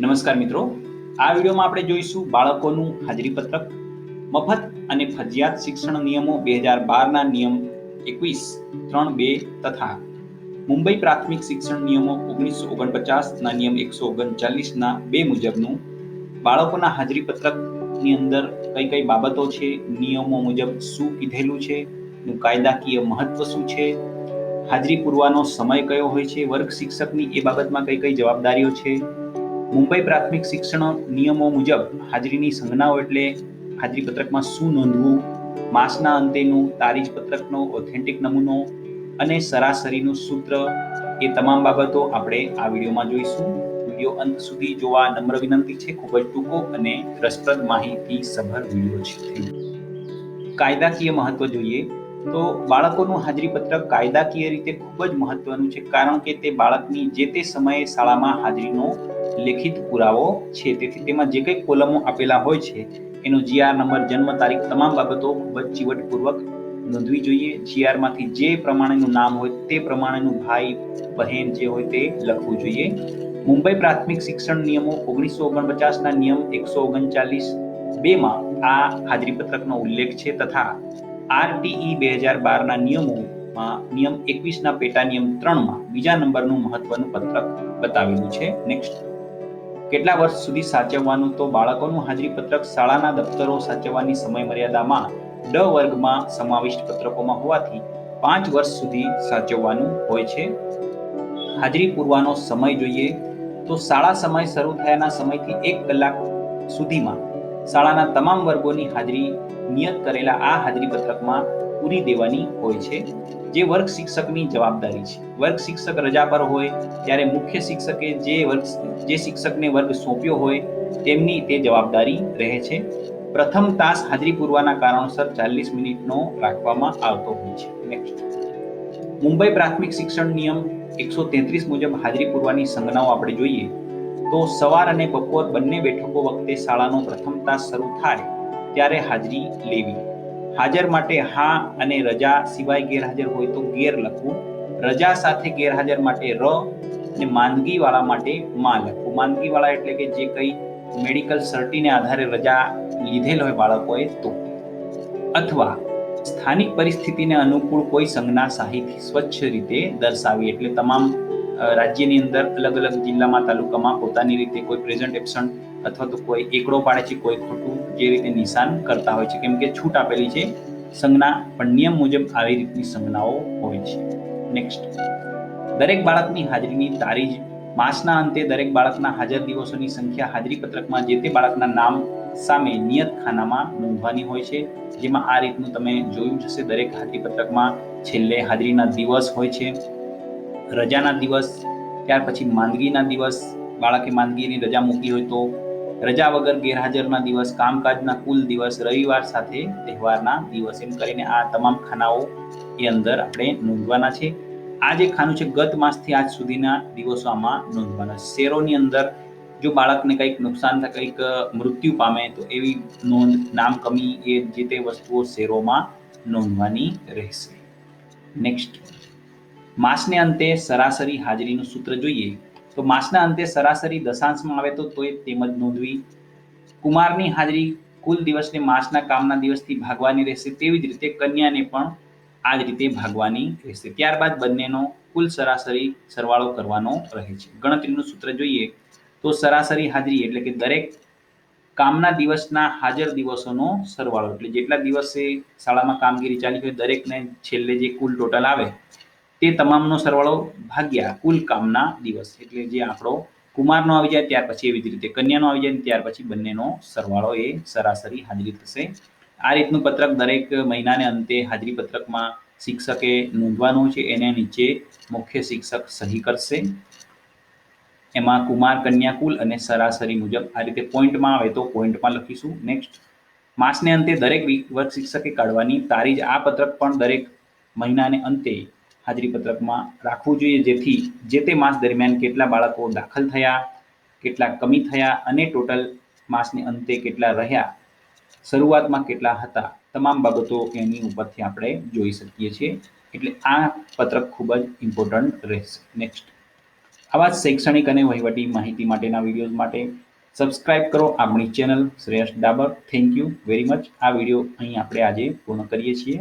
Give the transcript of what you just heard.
નમસ્કાર મિત્રો. આ વિડીયોમાં આપણે જોઈશું બાળકોનું હાજરી પત્રક મફત અને ફરજિયાત શિક્ષણ નિયમો બે હજાર બારના નિયમ એકવીસ, ત્રણ, બે તથા મુંબઈ પ્રાથમિક શિક્ષણ નિયમો ઓગણીસો ઓગણપચાસના નિયમ એકસો ઓગણચાલીસના બે મુજબનું બાળકોના હાજરી પત્રકની અંદર કઈ કઈ બાબતો છે, નિયમો મુજબ શું કીધેલું છે નું કાયદાકીય મહત્વ શું છે, હાજરી પૂરવાનો સમય કયો હોય છે, વર્ગ શિક્ષકની એ બાબતમાં કઈ કઈ જવાબદારીઓ છે મુંબઈ પ્રાથમિક શિક્ષણ નિયમો મુજબ હાજરીની સંજ્ઞાઓ એટલે હાજરી પત્રકમાં શું નોંધવું, માસના અંતેનું તારીખ પત્રકનો ઓથેન્ટિક નમૂનો અને સરાસરીનું સૂત્ર એ તમામ બાબતો આપણે આ વિડીયોમાં જોઈશું. વીડિયો અંત સુધી જોવા નમ્ર વિનંતી છે. ખૂબ જ ટૂંકો અને રસપ્રદ માહિતી સભર વીડિયો છે. કાયદાકીય મહત્વ જોઈએ. તો બાળકોનું હાજરી પત્રક કાયદાકીય રીતે ખૂબ જ મહત્વનું છે, કારણ કે તે બાળકની જે તે સમયે શાળામાં હાજરીનો લેખિત પુરાવો છે. તેથી તેમાં જે કંઈ કોલમો આપેલા હોય છે, એનો જીઆર નંબર, જન્મ તારીખ તમામ બાબતો ખૂબ જ ચીવટપૂર્વક નોંધવી જોઈએ. જીઆરમાંથી જે પ્રમાણેનું નામ હોય તે પ્રમાણેનું ભાઈ, બહેન જે હોય તે લખવું જોઈએ. મુંબઈ પ્રાથમિક શિક્ષણ નિયમો ઓગણીસો ઓગણપચાસના નિયમ એકસો ઓગણચાલીસ બેમાં આ હાજરી પત્રકનો ઉલ્લેખ છે તથા આરટીઈ બે હજાર બારના નિયમોમાં, નિયમ એકવીસના પેટા નિયમ ત્રણમાં બીજા નંબરનું મહત્વનું પત્રક બતાવેલું છે. નેક્સ્ટ કેટલા વર્ષ સુધી સાચવવાનું તો બાળકોનું હાજરી પત્રક શાળાના દફતરો સાચવવાની સમય ડ વર્ગમાં સમાવિષ્ટ પત્રકોમાં હોવાથી પાંચ વર્ષ સુધી સાચવવાનું હોય છે. હાજરી પૂરવાનો સમય જોઈએ તો શાળા સમય શરૂ થયાના સમયથી એક કલાક સુધીમાં શાળાના તમામ વર્ગોની હાજરી નિયત કરેલા આ હાજરી પત્રકમાં પૂરી દેવાની હોય છે, જે વર્ગ શિક્ષકની જવાબદારી છે. વર્ગ શિક્ષક રજા પર હોય, ત્યારે મુખ્ય શિક્ષકે જે વર્ગ જે શિક્ષકને વર્ગ સોંપ્યો હોય, તેમની તે જવાબદારી રહે છે. પ્રથમ તાસ હાજરી પૂરવાના કારણોસર ચાલીસ મિનિટનો રાખવામાં આવતો હોય છે. નેક્સ્ટ મુંબઈ પ્રાથમિક શિક્ષણ નિયમ એકસો તેત્રીસ મુજબ હાજરી પૂરવાની સંજ્ઞાઓ આપણે જોઈએ, તો સવાર અને બપોર બંને બેઠકો વખતે શાળાનો પ્રથમ તાસ શરૂ થાય ત્યારે હાજરી લેવી. હાજર માટે હા અને રજા સિવાય ગેરહાજર હોય તો ગેર લખવું. રજા સાથે ગેરહાજર માટે ર અને માંદગી વાળા માટે માં લખવું. માંદગી વાળા એટલે કે જે કંઈ મેડિકલ સર્ટીને આધારે રજા લીધેલ હોય બાળકોએ તો. અથવા સ્થાનિક પરિસ્થિતિને અનુકૂળ કોઈ સંજ્ઞા સાહિત્ય સ્વચ્છ રીતે દર્શાવી એટલે તમામ રાજ્યની અંદર અલગ અલગ જિલ્લામાં, તાલુકામાં પોતાની રીતે કોઈ પ્રેઝન્ટ એબસન્ટ અથવા તો કોઈ એકડો પાડે છે, કોઈ ખોટું જે રીતે નિશાન કરતા હોય છે. કેમ કે છૂટ આપેલી છે. સંજ્ઞા પણ નિયમ મુજબ આવી રીતની સંજ્ઞાઓ હોય છે. નેક્સ્ટ દરેક બાળકની હાજરીની તારીખ માસના અંતે દરેક બાળકના હાજર દિવસોની સંખ્યા હાજરી પત્રકમાં જે તે બાળકના નામ સામે નિયત ખાનામાં નોંધવાની હોય છે. જેમાં આ રીતનું તમે જોયું જશે દરેક હાજરી પત્રકમાં છેલ્લે હાજરીના દિવસ હોય છે. રજાના દિવસ, ત્યાર પછી માંદગીના દિવસ, બાળકે માંદગીની રજા મૂકી હોય તો રજા વગર ગેરહાજરના દિવસ, કામકાજના કુલ દિવસ, રવિવાર સાથે તહેવારના દિવસ એમ કરીને આ તમામ ખાનાઓ એ અંદર આપણે નોંધવાના છે. આ જે ખાનું છે ગત માસથી આજ સુધીના દિવસો આમાં નોંધવાના. શેરોની અંદર જો બાળકને કંઈક નુકસાન થાય, કંઈક મૃત્યુ પામે, તો એવી નોંધ નામ કમી એ જે તે વસ્તુઓ શેરોમાં નોંધવાની રહેશે. નેક્સ્ટ માસને અંતે સરાસરી હાજરીનું સૂત્ર જોઈએ તો માસના અંતે સરાસરી દશાંશમાં આવે તો તોય તેમજ નોંધવી. કુમારની હાજરી કુલ દિવસને માસના કામના દિવસથી ભાગવાની રહેશે તેવી જ રીતે કન્યાને પણ આ જ રીતે ભાગવાની રહેશે. ત્યારબાદ બંનેનો કુલ સરાસરી સરવાળો કરવાનો રહે છે. ગણતરીનું સૂત્ર જોઈએ તો સરાસરી હાજરી એટલે કે દરેક કામના દિવસના હાજર દિવસોનો સરવાળો. એટલે જેટલા દિવસે શાળામાં કામગીરી ચાલી હોય દરેકને છેલ્લે જે કુલ ટોટલ આવે તે તમામનો સરવાળો ભાગ્યા કુલ કામના દિવસ. એટલે જે આંકડો કુમારનો આવી જાય ત્યાર પછી એવી જ રીતે કન્યાનો આવી જાય ત્યાર પછી બંનેનો સરવાળો એ સરાસરી હાજરી થશે. આ રીતનું પત્રક દરેક મહિનાને અંતે હાજરી પત્રકમાં શિક્ષકે નોંધવાનું છે. એને નીચે મુખ્ય શિક્ષક સહી કરશે. એમાં કુમાર, કન્યા, કુલ અને સરાસરી મુજબ આ રીતે પોઈન્ટમાં આવે તો પોઈન્ટમાં લખીશું. નેક્સ્ટ. માસને અંતે દરેક વર્ગ શિક્ષકે કાઢવાની તારીખ. આ પત્રક પણ દરેક મહિનાને અંતે હાજરી પત્રકમાં રાખવું જોઈએ, જેથી જે તે માસ દરમિયાન કેટલા બાળકો દાખલ થયા, કેટલા કમી થયા અને ટોટલ માસને અંતે કેટલા રહ્યા, શરૂઆતમાં કેટલા હતા, તમામ બાબતો એની ઉપરથી આપણે જોઈ શકીએ છીએ. એટલે આ પત્રક ખૂબ જ ઇમ્પોર્ટન્ટ રહેશે. નેક્સ્ટ આવા શૈક્ષણિક અને વહીવટી માહિતી માટેના વિડીયોઝ માટે સબસ્ક્રાઇબ કરો આપણી channel Shreyas Dabar. Thank you very much આ વીડિયો અહીં આપણે આજે પૂર્ણ કરીએ છીએ.